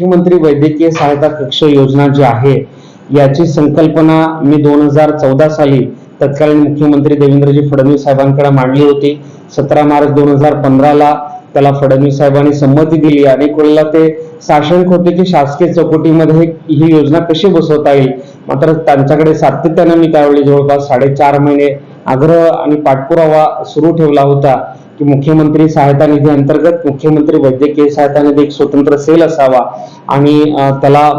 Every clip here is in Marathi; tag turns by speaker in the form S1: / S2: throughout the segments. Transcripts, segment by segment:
S1: मुख्यमंत्री वैद्यकीय सहायता कक्ष योजना जी आहे याची संकल्पना मी दोन हजार चौदा साली तत्कालीन मुख्यमंत्री देवेंद्रजी फडणवीस साहेबांकडे मांडली होती. सतरा मार्च दोन हजार पंधराला त्याला फडणवीस साहेबांनी संमती दिली अनेक वेळेला ते साशंक होते की शासकीय चौकटीमध्ये ही योजना कशी बसवता येईल. मात्र त्यांच्याकडे सातत्यानं मी त्यावेळी जवळपास साडेचार महिने आग्रह आणि पाठपुरावा सुरू ठेवला होता. की मुख्यमंत्री सहायता निधी अंतर्गत मुख्यमंत्री वैद्यकीय सहायता निधी एक स्वतंत्र सेल असावा. आणि त्याला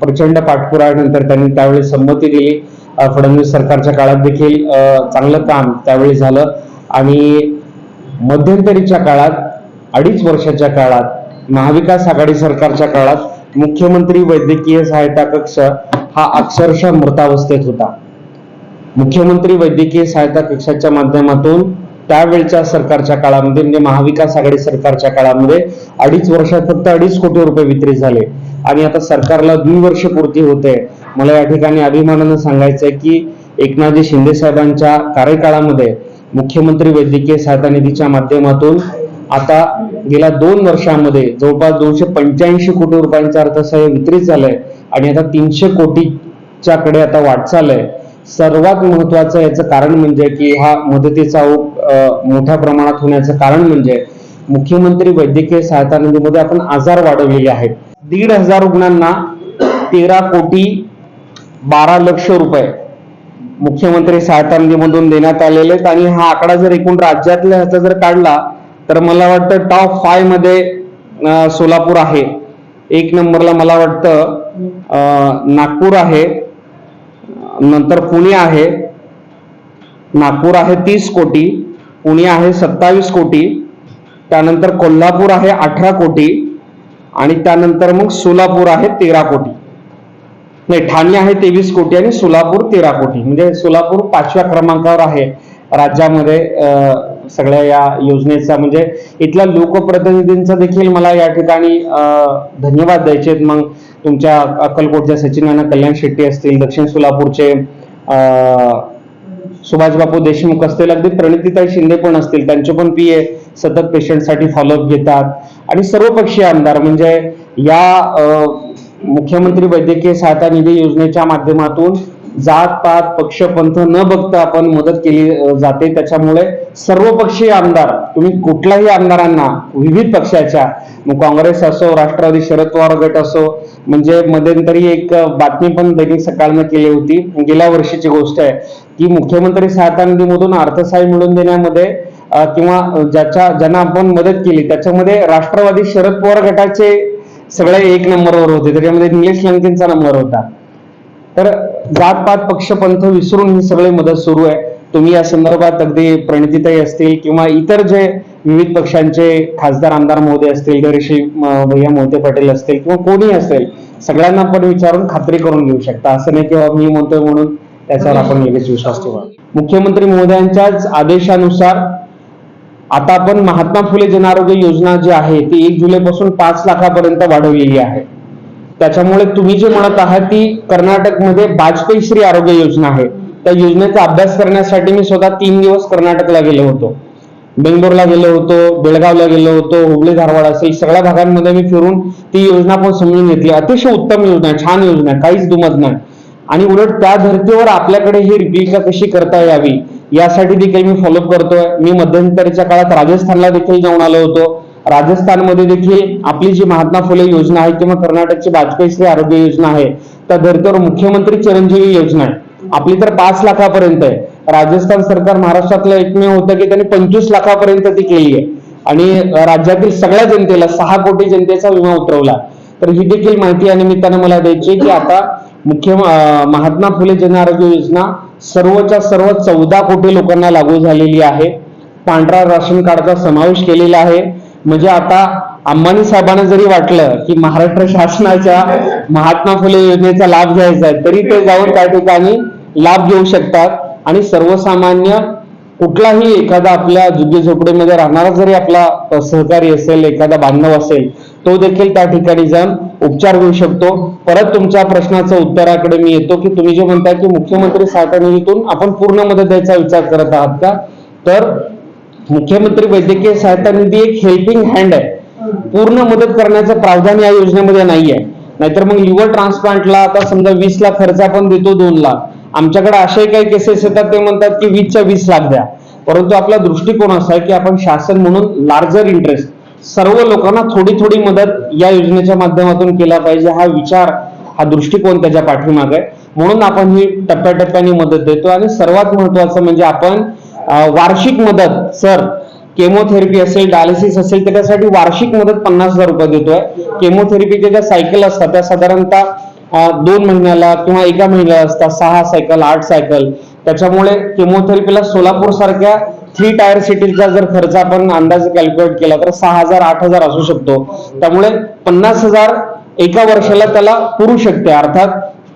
S1: प्रचंड पाठपुराव्यानंतर त्यांनी त्यावेळी संमती दिली. फडणवीस सरकारच्या काळात देखील चांगलं काम त्यावेळी झालं. आणि मध्यंतरीच्या काळात अडीच वर्षाच्या काळात महाविकास आघाडी सरकारच्या काळात मुख्यमंत्री वैद्यकीय सहायता कक्ष हा अक्षरशः मृतावस्थेत होता. मुख्यमंत्री वैद्यकीय सहायता कक्षाच्या माध्यमातून त्यावेळच्या सरकारच्या काळामध्ये म्हणजे महाविकास आघाडी सरकारच्या काळामध्ये अडीच वर्षात फक्त अडीच कोटी रुपये वितरित झाले. आणि आता सरकारला द्विवर्ष पूर्ती होते. मला या ठिकाणी अभिमानानं सांगायचंय की एकनाथजी शिंदे साहेबांच्या कार्यकाळामध्ये मुख्यमंत्री वैद्यकीय सहायता निधीच्या माध्यमातून आता गेल्या दोन वर्षामध्ये जवळपास दोनशे पंच्याऐंशी कोटी रुपयांचा अर्थसहाय्य वितरित झालंय. आणि आता तीनशे कोटीच्या कडे आता वाटचाल आहे. सर्वात महत्वाचं याचं कारण म्हणजे की हा मदतीचा ओघ मोठ्या प्रमाणात होण्याचं कारण म्हणजे मुख्यमंत्री वैद्यकीय सहायता निधीमध्ये आपण आजार वाढवलेले आहेत. दीड हजार रुग्णांना तेरा कोटी बारा लक्ष रुपये मुख्यमंत्री सहायता निधीमधून देण्यात आलेले आहेत आणि हा आकडा जर एकूण राज्यातल्या ह्याचा जर काढला तर मला वाटतं टॉप फायमध्ये सोलापूर आहे. एक नंबरला मला वाटतं नागपूर आहे. नंतर पुणे आहे नागपूर आहे तीस कोटी पुणे आहे सत्तावीस कोटी त्यानंतर कोल्हापूर आहे अठरा कोटी आणि त्यानंतर मग सोलापूर आहे तेरा कोटी. नाही ठाणे आहे तेवीस कोटी आणि सोलापूर तेरा कोटी. म्हणजे सोलापूर पाचव्या क्रमांकावर आहे राज्यामध्ये सगळ्या या योजनेचा. म्हणजे इथल्या लोकप्रतिनिधींचा देखील मला या ठिकाणी धन्यवाद द्यायचे आहेत मग तुमच्या अक्कलकोटच्या सचिन कल्याण शेट्टी असतील दक्षिण सोलापूरचे अं, सुभाषबापू देशमुख असतील अगदी प्रणितीताई शिंदे पण असतील त्यांचे पण पी ए सतत पेशंटसाठी फॉलोअप घेतात. आणि सर्वपक्षीय आमदार म्हणजे या मुख्यमंत्री वैद्यकीय सहायता निधी योजनेच्या माध्यमातून जात पात पक्ष पंथ न बघता आपण मदत केली जाते. त्याच्यामुळे सर्वपक्षीय आमदार तुम्ही कुठल्याही आमदारांना विविध पक्षाच्या मग काँग्रेस असो राष्ट्रवादी शरद पवार गट असो म्हणजे मध्यंतरी एक बातमी पण दैनिक सकाळनं केली होती. गेल्या वर्षीची गोष्ट आहे की मुख्यमंत्री सहायता निधीमधून अर्थसहाय्य मिळवून देण्यामध्ये किंवा ज्याच्या ज्यांना आपण मदत केली त्याच्यामध्ये राष्ट्रवादी शरद पवार गटाचे सगळे एक नंबरवर होते. त्याच्यामध्ये निलेश लंकेंचा नंबर होता. तर जात पात पक्ष पंथ विसरून ही सगळी मदत सुरू आहे. तुम्ही या संदर्भात अगदी प्रणितीताई असतील किंवा इतर जे विविध पक्षांचे खासदार आमदार महोदय असतील गरीशी भैया मोहिते पाटील असतील किंवा कोणी असेल सगळ्यांना आपण विचारून खात्री करून घेऊ शकता. असं नाही किंवा मी म्हणतोय म्हणून त्याच्यावर आपण लगेच विश्वास ठेवा. मुख्यमंत्री महोदयांच्याच आदेशानुसार आता आपण महात्मा फुले जन आरोग्य योजना जी आहे ती एक जुलै पासून पाच लाखापर्यंत वाढवलेली आहे. त्याच्यामुळे तुम्ही जे म्हणत आहात ती कर्नाटकमध्ये वाजपेयी श्री आरोग्य योजना आहे. त्या योजनेचा अभ्यास करण्यासाठी मी स्वतः तीन दिवस कर्नाटकला गेलो होतो. बेंगलोरला गेलो होतो बेळगावला गेलो होतो हुबळी धारवाड असेल सगळ्या भागांमध्ये मी फिरून ती योजना पण समजून घेतली. अतिशय उत्तम योजना आहे छान योजना आहे काहीच दुमत नाही. आणि उलट त्या धर्तीवर आपल्याकडे ही रिप्लिका कशी करता यावी यासाठी देखील मी फॉलोअप करतोय. मी मध्यंतरीच्या काळात राजस्थानला देखील जाऊन आलो होतो. राजस्थानमध्ये देखील आपली जी महात्मा फुले योजना आहे किंवा कर्नाटकची वाजपेयी श्री आरोग्य योजना आहे त्या धर्तीवर मुख्यमंत्री चिरंजीवी योजना आहे. आपली तर पाच लाखापर्यंत आहे. राजस्थान सरकार महाराष्ट्रातलं एकमेव होतं की त्यांनी पंचवीस लाखापर्यंत ती केली आहे. आणि राज्यातील सगळ्या जनतेला सहा कोटी जनतेचा विमा उतरवला. तर ही देखील माहिती या निमित्तानं मला द्यायची की आता मुख्य महात्मा फुले जन आरोग्य योजना सर्वच्या सर्व चौदा कोटी लोकांना लागू झालेली आहे. पांढरा राशन कार्डचा समावेश केलेला आहे. म्हणजे आता अंबानी साहेबांना जरी वाटलं की महाराष्ट्र शासनाच्या महात्मा फुले योजनेचा लाभ घ्यायचा आहे तरी ते जाऊन त्या ठिकाणी लाभ घेऊ शकतात. आणि सर्वसामान्य कुठलाही एखादा आपल्या झुग्गी झोपडीमध्ये राहणारा जरी आपला सहकारी असेल एखादा बांधव असेल तो देखील त्या ठिकाणी जाऊन उपचार घेऊ शकतो. परत तुमच्या प्रश्नाचं उत्तराकडे मी येतो की तुम्ही जे म्हणताय की मुख्यमंत्री सहायता निधीतून आपण पूर्ण मदत द्यायचा विचार करत आहात का? तर मुख्यमंत्री वैद्यकीय सहायता निधी एक हेल्पिंग हँड आहे. पूर्ण मदत करण्याचं प्रावधान या योजनेमध्ये नाहीये. नाहीतर मग लिव्हर ट्रान्सप्लांटला आता समजा वीस लाख खर्च आपण देतो दोन लाख. आमच्याकडे असे काही केसेस येतात ते म्हणतात की वीसच्या वीस लाख द्या. परंतु आपला दृष्टिकोन असा आहे की आपण शासन म्हणून लार्जर इंटरेस्ट सर्व लोकांना थोडी थोडी मदत या योजनेच्या माध्यमातून केला पाहिजे हा विचार हा दृष्टिकोन त्याच्या पाठीमाग आहे. म्हणून आपण ही टप्प्याटप्प्याने मदत देतो आणि सर्वात महत्वाचं म्हणजे आपण वार्षिक मदत सर केमोथेरपी असेल डायलिसिस असेल त्याच्यासाठी वार्षिक मदत पन्नास हजार रुपये देतोय. केमोथेरपीच्या ज्या सायकल असतात त्या साधारणतः दोन महिन्याला किंवा एका महिन्याला असतात सहा सायकल आठ सायकल त्याच्यामुळे केमोथेरपीला सोलापूर सारख्या थ्री टायर सिटीचा जर खर्च आपण अंदाज कॅल्क्युलेट केला तर सहा हजार आठ हजार असू शकतो. त्यामुळे पन्नास हजार एका वर्षाला त्याला पुरू शकते. अर्थात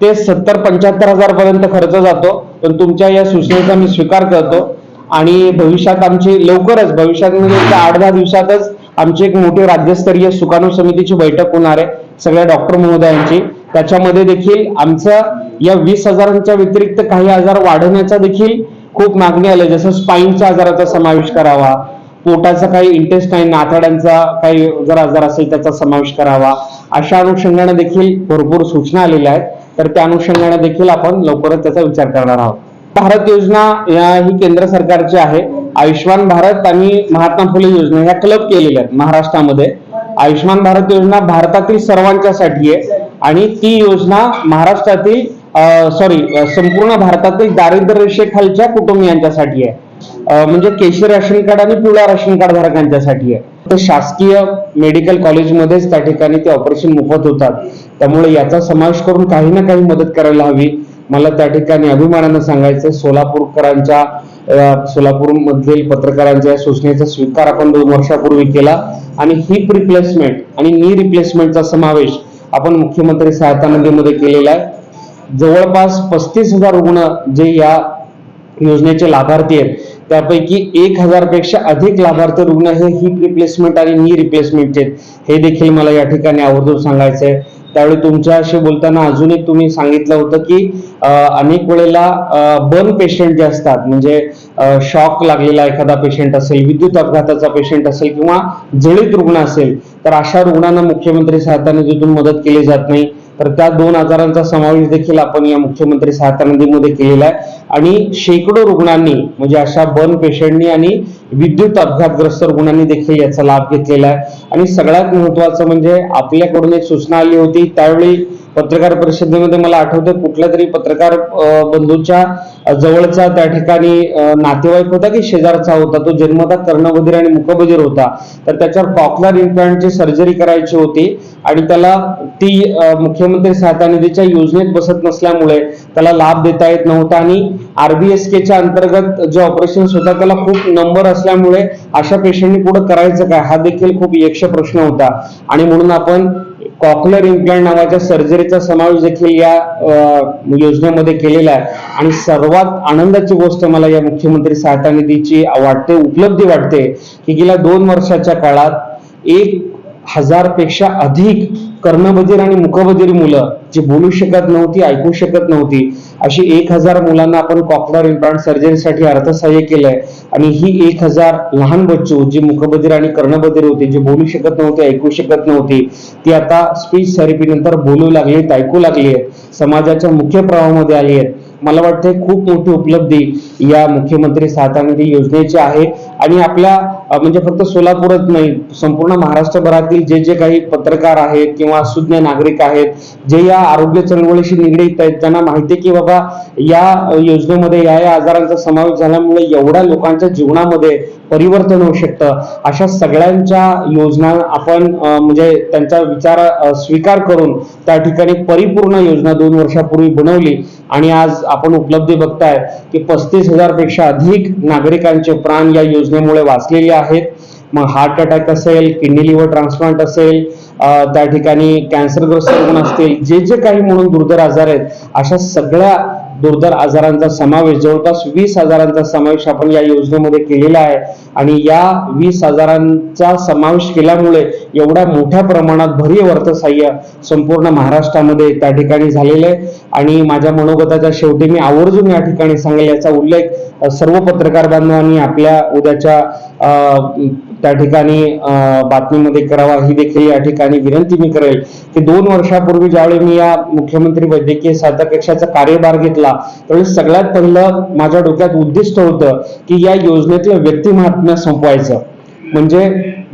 S1: ते सत्तर पंच्याहत्तर हजार पर्यंत खर्च जातो. पण तुमच्या या सूचनेचा मी स्वीकार करतो. आणि भविष्यात आमची लवकरच भविष्यात म्हणजे आठ दहा दिवसातच आमची एक मोठी राज्यस्तरीय सुकाणू समितीची बैठक होणार आहे. सगळ्या डॉक्टर महोदयांची. त्याच्यामध्ये देखील आमचं या वीस हजारांच्या व्यतिरिक्त काही आजार वाढवण्याचा देखील खूप मागणी आली. जसं स्पाईनच्या आजाराचा समावेश करावा पोटाचा काही इंटेस्टाईन आतड्यांचा काही जर आजार असेल त्याचा समावेश करावा अशा अनुषंगाने देखील भरपूर सूचना आलेल्या आहेत. तर त्या अनुषंगाने देखील आपण लवकरच त्याचा विचार करणार आहोत. भारत योजना या ही केंद्र सरकारची आहे. आयुष्यमान भारत आणि महात्मा फुले योजना ह्या क्लब केलेल्या आहेत महाराष्ट्रामध्ये. आयुष्यमान भारत योजना भारतातील सर्वांच्यासाठी आहे. आणि ती योजना महाराष्ट्रातील सॉरी संपूर्ण भारतातील दारिद्र्य रेषेखालच्या कुटुंबियांच्यासाठी आहे. म्हणजे केशी राशन कार्ड आणि पिवळा राशन कार्ड धारकांच्यासाठी आहे. तर शासकीय मेडिकल कॉलेजमध्येच त्या ठिकाणी ते ऑपरेशन मोफत होतात. त्यामुळे याचा समावेश करून काही ना काही मदत करायला हवी. मला त्या ठिकाणी अभिमानानं सांगायचं सोलापूरकरांच्या सोलापूर मधील पत्रकारांच्या सूचनेचा स्वीकार आपण दोन वर्षापूर्वी केला. आणि हिप रिप्लेसमेंट आणि नी रिप्लेसमेंटचा समावेश आपण मुख्यमंत्री सहायता निधीमध्ये केलेला आहे. जवळपास पस्तीस हजार रुग्ण जे या योजनेचे लाभार्थी आहेत त्यापैकी एक हजारपेक्षा अधिक लाभार्थी रुग्ण हे हिप रिप्लेसमेंट आणि नी रिप्लेसमेंटचे हे देखील मला या ठिकाणी आवर्जून सांगायचं आहे त्यावेळी तुमच्याशी बोलताना अजून एक तुम्ही सांगितलं होतं की अनेक वेळेला बर्न पेशंट जे असतात म्हणजे शॉक लागलेला एखादा पेशंट असेल विद्युत अपघाताचा पेशंट असेल किंवा जळीत रुग्ण असेल तर अशा रुग्णांना मुख्यमंत्री सहायता निधीतून मदत केली जात नाही. तर त्या दोन आजारांचा समावेश देखील आपण या मुख्यमंत्री सहायता निधीमध्ये केलेला आहे. आणि शेकडो रुग्णांनी म्हणजे अशा बर्न पेशंटनी आणि विद्युत अपघातग्रस्त रुग्णांनी देखील याचा लाभ घेतलेला आहे. आणि सगळ्यात महत्वाचं म्हणजे आपल्याकडून एक सूचना आली होती त्यावेळी पत्रकार परिषदेमध्ये मला आठवतं कुठल्या तरी पत्रकार बंधूच्या जवळचा त्या ठिकाणी नातेवाईक होता की शेजारचा होता तो जन्मता कर्णबधीर आणि मुखबधीर होता. तर त्याच्यावर कॉकलर इम्प्लांटची सर्जरी करायची होती आणि त्याला ती मुख्यमंत्री सहायता निधीच्या योजनेत बसत नसल्यामुळे त्याला लाभ देता येत नव्हता आणि आरबीएसकेच्या अंतर्गत जे ऑपरेशन होता त्याला खूप नंबर असल्यामुळे अशा पेशंटनी पुढे करायचं काय हा देखील खूप यक्ष प्रश्न होता. आणि म्हणून आपण कॉकलर इम्प्लांट नावाच्या सर्जरीचा समावेश देखील या योजनेमध्ये केलेला आहे. आणि सर्वात आनंदाची गोष्ट मला या मुख्यमंत्री सहायता निधीची वाटते उपलब्धी वाटते की गेल्या दोन वर्षाच्या काळात एक हजारपेक्षा अधिक कर्णबधीर आणि मुखबधीर मुलं जी बोलू शकत नव्हती ऐकू शकत नव्हती अशी एक हजार मुलांना आपण कॉकलर इम्प्लांट सर्जरीसाठी अर्थसहाय्य केलंय. आणि ही एक हजार लहान बच्चू जी मुखबधीर आणि कर्णबधीर होती जी बोलू शकत नव्हती ऐकू शकत नव्हती ती आता स्पीच थेरपी नंतर बोलू लागली ऐकू लागली आहेत. समाजाच्या मुख्य प्रवाहामध्ये आली आहेत. मला वाटते खूप मोठी उपलब्धी या मुख्यमंत्री सहायता निधी योजनेची आहे. आणि आपल्या म्हणजे फक्त सोलापूरच नाही संपूर्ण महाराष्ट्रभरातील जे जे काही पत्रकार आहेत किंवा सुज्ञ नागरिक आहेत जे या आरोग्य चळवळीशी निगडीत आहेत त्यांना माहिती की बाबा या योजनेमध्ये या या आजारांचा समावेश झाल्यामुळे एवढ्या लोकांच्या जीवनामध्ये परिवर्तन होऊ शकतं. अशा सगळ्यांच्या योजना आपण म्हणजे त्यांचा विचार स्वीकार करून त्या ठिकाणी परिपूर्ण योजना दोन वर्षापूर्वी बनवली. आणि आज आपण उपलब्धी बघताय की पस्तीस हजारपेक्षा अधिक नागरिकांचे प्राण या योजनेमुळे वाचलेले आहेत. मग हार्ट अटॅक असेल किडनी लिव्हर ट्रान्सप्लांट असेल त्या ठिकाणी कॅन्सरग्रस्त रुग्ण असतील जे जे काही म्हणून दुर्धर आजार आहेत अशा सगळ्या दुर्धर आजारांचा समावेश जवळपास वीस हजारांचा समावेश आपण या योजनेमध्ये केलेला आहे. आणि या वीस हजारांचा समावेश केल्यामुळे एवढ्या मोठ्या प्रमाणात भरीव अर्थसाह्य संपूर्ण महाराष्ट्रामध्ये त्या ठिकाणी झालेलं आहे. आणि माझ्या मनोगताच्या शेवटी मी आवर्जून या ठिकाणी सांगेल याचा उल्लेख सर्व पत्रकार बांधवांनी आपल्या उद्याच्या त्या ठिकाणी बातमीमध्ये करावा ही देखील या ठिकाणी विनंती मी करेल की दोन वर्षापूर्वी ज्यावेळी मी या मुख्यमंत्री वैद्यकीय सहायता कक्षाचा कार्यभार घेतला त्यावेळी सगळ्यात पहिलं माझ्या डोक्यात उद्दिष्ट होतं की या योजनेतलं व्यक्तिमहात्म्य संपवायचं. म्हणजे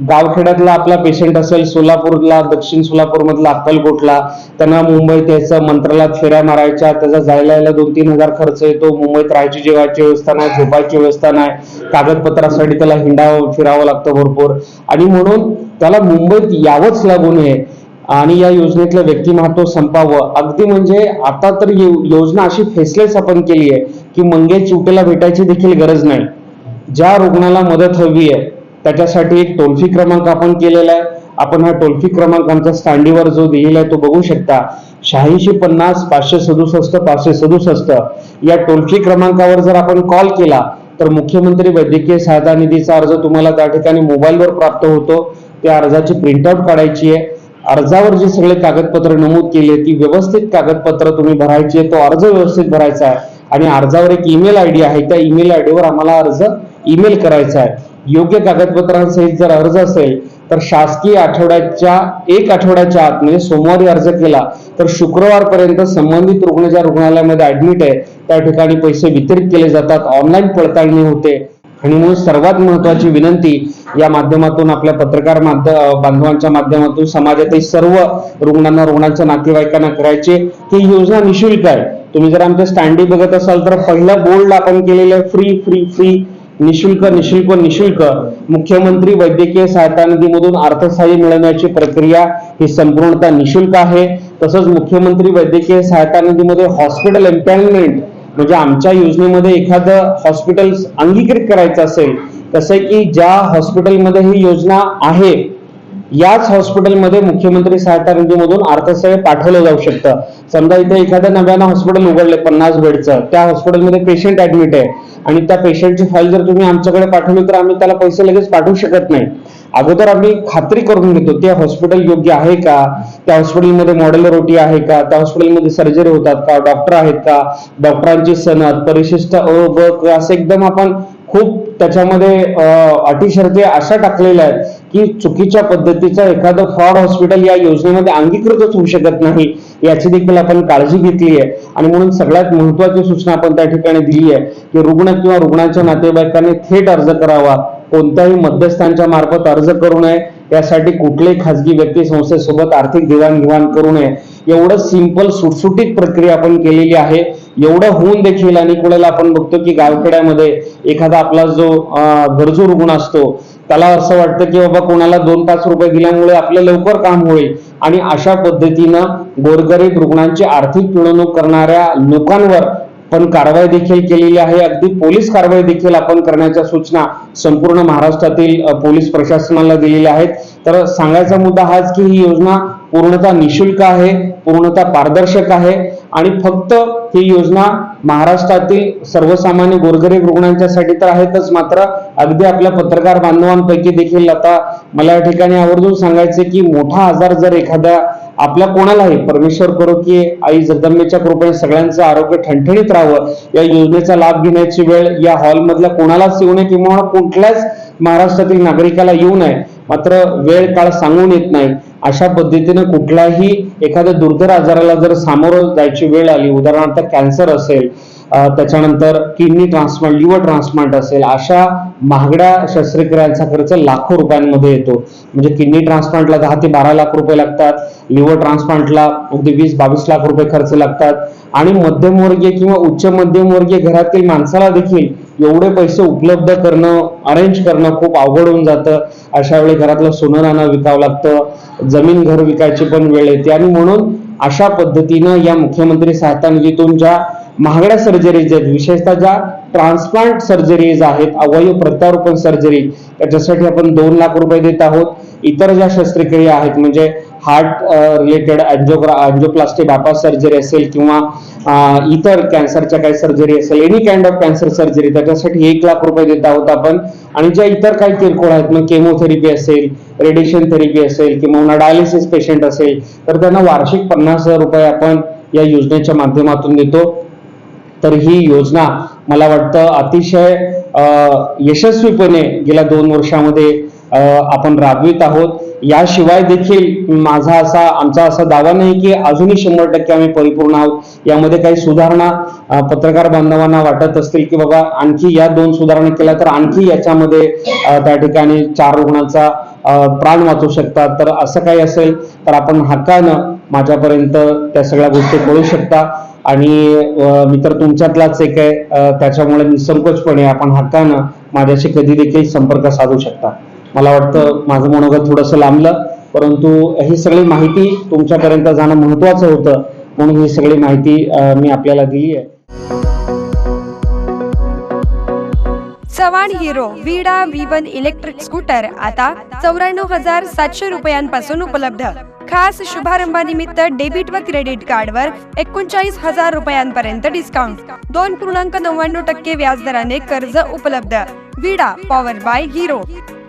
S1: गावखेड्यातला आपला पेशंट असेल सोलापूरला दक्षिण सोलापूर मधला अक्कलकोटला त्यांना मुंबईत त्याचा मंत्रालयात फेऱ्या मारायच्या त्याचा जायला यायला दोन तीन हजार खर्च येतो मुंबईत राहायची जेवायची व्यवस्था नाही झोपायची व्यवस्था नाही कागदपत्रासाठी त्याला हिंडावं फिरावं लागतं भरपूर. आणि म्हणून त्याला मुंबईत यावंच लागू नये आणि या योजनेतलं व्यक्तिमत्व संपावं. अगदी म्हणजे आता तर यो- योजना अशी फेसलेस आपण केली आहे की मंगे चिवटेला भेटायची देखील गरज नाही. ज्या रुग्णाला मदत हवी आहे त्याच्यासाठी एक टोल फ्री क्रमांक आपण केलेला आहे. आपण हा टोल फ्री क्रमांक आमच्या स्टँडीवर जो दिलेला आहे तो बघू शकता. शहाऐंशी पन्नास पाचशे सदुसष्ट पाचशे सदुसष्ट या टोल फ्री क्रमांकावर जर आपण कॉल केला तर मुख्यमंत्री वैद्यकीय सहायता निधीचा अर्ज तुम्हाला त्या ठिकाणी मोबाईलवर प्राप्त होतो. त्या अर्जाची प्रिंटआउट काढायची आहे. अर्जावर जे सगळे कागदपत्र नमूद केले ती व्यवस्थित कागदपत्र तुम्ही भरायची आहे तो अर्ज व्यवस्थित भरायचा आहे. आणि अर्जावर एक ईमेल आयडी आहे त्या ईमेल आयडीवर आम्हाला अर्ज ईमेल करायचा आहे. योग्य कागदपत्रांसहित जर अर्ज असेल तर शासकीय आठवड्याच्या एक आठवड्याच्या आत म्हणजे सोमवारी अर्ज केला तर शुक्रवारपर्यंत संबंधित रुग्ण ज्या रुग्णालयामध्ये ऍडमिट आहे त्या ठिकाणी पैसे वितरित केले जातात. ऑनलाईन पडताळणी होते. आणि म्हणून सर्वात महत्वाची विनंती या माध्यमातून आपल्या पत्रकार माध्य- बांधवांच्या माध्यमातून समाजातील सर्व रुग्णांना रुग्णांच्या नातेवाईकांना करायचे ही योजना निशुल्क आहे. तुम्ही जर आमच्या स्टँडी बघत असाल तर पहिल्या बोर्डला आपण केलेलं आहे फ्री फ्री फ्री निशुल्क निशुल्क निशुल्क. मुख्यमंत्री वैद्यकीय सहायता निधीमधून अर्थसहाय्य मिळवण्याची प्रक्रिया ही संपूर्णतः निशुल्क आहे. तसंच मुख्यमंत्री वैद्यकीय सहायता निधीमध्ये हॉस्पिटल एम्पॅनमेंट म्हणजे आमच्या योजनेमध्ये एखादं हॉस्पिटल अंगीकृत करायचं असेल तसे की ज्या हॉस्पिटलमध्ये ही योजना आहे याच हॉस्पिटलमध्ये मुख्यमंत्री सहायता निधीमधून अर्थसहाय्य पाठवलं जाऊ शकतं. समजा इथे एखादं नव्यानं हॉस्पिटल उघडले पन्नास बेडचं. त्या हॉस्पिटलमध्ये पेशंट ऍडमिट आहे. आणि त्या पेशंटची फाईल जर तुम्ही आमच्याकडे पाठवली तर आम्ही त्याला पैसे लगेच पाठवू शकत नाही. अगोदर आम्ही खात्री करून घेतो ते हॉस्पिटल योग्य आहे का? त्या हॉस्पिटलमध्ये मॉडेलर रोटी आहे का? त्या हॉस्पिटलमध्ये सर्जरी होतात का? डॉक्टर आहेत का? डॉक्टरांची सनद परिशिष्ट अ ब असं एकदम आपण खूप त्याच्यामध्ये अटी शर्ती अशा टाकलेल्या आहेत की चुकीच्या पद्धतीचा एखादं फ्रॉड हॉस्पिटल या योजनेमध्ये अंगीकृतच होऊ शकत नाही. याची देखील आपण काळजी घेतली आहे. आणि म्हणून सगळ्यात महत्वाची सूचना आपण त्या ठिकाणी दिली आहे की रुग्ण किंवा रुग्णाच्या नातेवाईकांनी थेट अर्ज करावा. कोणत्याही मध्यस्थांच्या मार्फत अर्ज करू नये. यासाठी कुठल्याही खाजगी व्यक्ती संस्थेसोबत आर्थिक देवाणघेवाण करू नये. एवढं सिंपल सुटसुटीत प्रक्रिया आपण केलेली आहे. एवढं होऊन देखील आणि कुणाला आपण बघतो की गावखेड्यामध्ये एखादा आपला जो गरजू रुग्ण असतो त्याला असं वाटतं की बाबा कोणाला दोन पाच रुपये दिल्यामुळे आपलं लवकर काम होईल. आणि अशा पद्धतीनं गोरगरीब रुग्णांची आर्थिक पिळवणूक करणाऱ्या लोकांवर पण कारवाई देखील केलेली आहे. अगदी पोलीस कारवाई देखील आपण करण्याच्या सूचना संपूर्ण महाराष्ट्रातील पोलीस प्रशासनाला दिलेल्या आहेत. तर सांगायचा मुद्दा हाच की ही योजना पूर्णतः निशुल्क आहे पूर्णतः पारदर्शक आहे. आणि फक्त ही योजना महाराष्ट्रातील सर्वसामान्य गोरगरीब रुग्णांच्यासाठी तर आहेतच. मात्र अगदी आपल्या पत्रकार बांधवांपैकी देखील आता मला या ठिकाणी आवर्जून सांगायचे की मोठा आजार जर एखाद्या आपल्या कोणालाही परमेश्वर करो की आई जगदंबेच्या कृपेने सगळ्यांचं आरोग्य ठणठणीत राहावं या योजनेचा लाभ घेण्याची वेळ या हॉलमधल्या कोणालाच येऊ नये किंवा कुठल्याच महाराष्ट्रातील नागरिकाला येऊ नये. मात्र वेळ काळ सांगून येत नाही. अशा पद्धतीनं कुठल्याही एखाद्या दुर्धर आजाराला जर सामोरं जायची वेळ आली उदाहरणार्थ कॅन्सर असेल त्याच्यानंतर किडनी ट्रान्सप्लांट लिव्हर ट्रान्सप्लांट असेल अशा महागड्या शस्त्रक्रियांचा खर्च लाखो रुपयांमध्ये येतो. म्हणजे किडनी ट्रान्सप्लांटला दहा ते बारा लाख रुपये लागतात लिव्हर ट्रान्सप्लांटला अगदी वीस बावीस लाख रुपये खर्च लागतात. आणि मध्यमवर्गीय किंवा उच्च मध्यमवर्गीय घरातील माणसाला देखील एवढे पैसे उपलब्ध करणं अरेंज करणं खूप अवघड होऊन जातं. अशा वेळी घरातलं सोनं नाणं विकावं लागतं. जमीन घर विकायची पण वेळ येते. आणि म्हणून अशा पद्धतीनं या मुख्यमंत्री सहायता निधीतून ज्या महागड्या सर्जरीज आहेत विशेषतः ज्या ट्रान्सप्लांट सर्जरीज आहेत अवयव प्रत्यारोपण सर्जरी त्याच्यासाठी आपण दोन लाख रुपये देत आहोत. इतर ज्या शस्त्रक्रिया आहेत म्हणजे हार्ट रिलेटेड अँजिओग्रा अँजिओप्लास्टी बायपास सर्जरी असेल किंवा इतर कॅन्सरच्या काही सर्जरी असेल any kind of cancer surgery त्याच्यासाठी एक लाख रुपये देत आहोत आपण. आणि ज्या इतर काही किरकोळ आहेत मग केमोथेरपी असेल रेडिएशन थेरपी असेल किंवा डायलिसिस पेशंट असेल तर त्यांना वार्षिक पन्नास हजार रुपये आपण या योजनेच्या माध्यमातून देतो. तर ही योजना मला वाटतं अतिशय यशस्वीपणे गेल्या दोन वर्षामध्ये आपण राबवित आहोत. याशिवाय देखील माझा असा आमचा असा दावा नाही की अजूनही शंभर टक्के आम्ही परिपूर्ण आहोत. यामध्ये काही सुधारणा पत्रकार बांधवांना वाटत असतील की बाबा आणखी या दोन सुधारणा केल्या तर आणखी याच्यामध्ये त्या ठिकाणी चार रुग्णांचा प्राण वाचू शकतात. तर असं काही असेल तर आपण हक्कानं माझ्यापर्यंत त्या सगळ्या गोष्टी कळू शकता. आणि मी तर तुमच्यातलाच एक आहे. त्याच्यामुळे निसंकोचपणे आपण हक्कानं माझ्याशी कधी देखील संपर्क साधू शकता. मला वाटतं माझं मनोगत थोडंसं लांबलं परंतु ही सगळी माहिती तुमच्यापर्यंत जाणं महत्वाचं होतं म्हणून ही सगळी माहिती मी आपल्याला दिली आहे.
S2: Chavan Hero Vida V one electric scooter आता चौऱ्याण्णव हजार सातशे रुपयांपासून उपलब्ध. खास शुभारंभानिमित्त डेबिट व क्रेडिट कार्डवर एकोणचाळीस हजार रुपयांपर्यंत डिस्काउंट दोन पूर्णांक नव्याण्णव टक्के व्याजदराने कर्ज उपलब्ध. विडा पॉवर बाय हिरो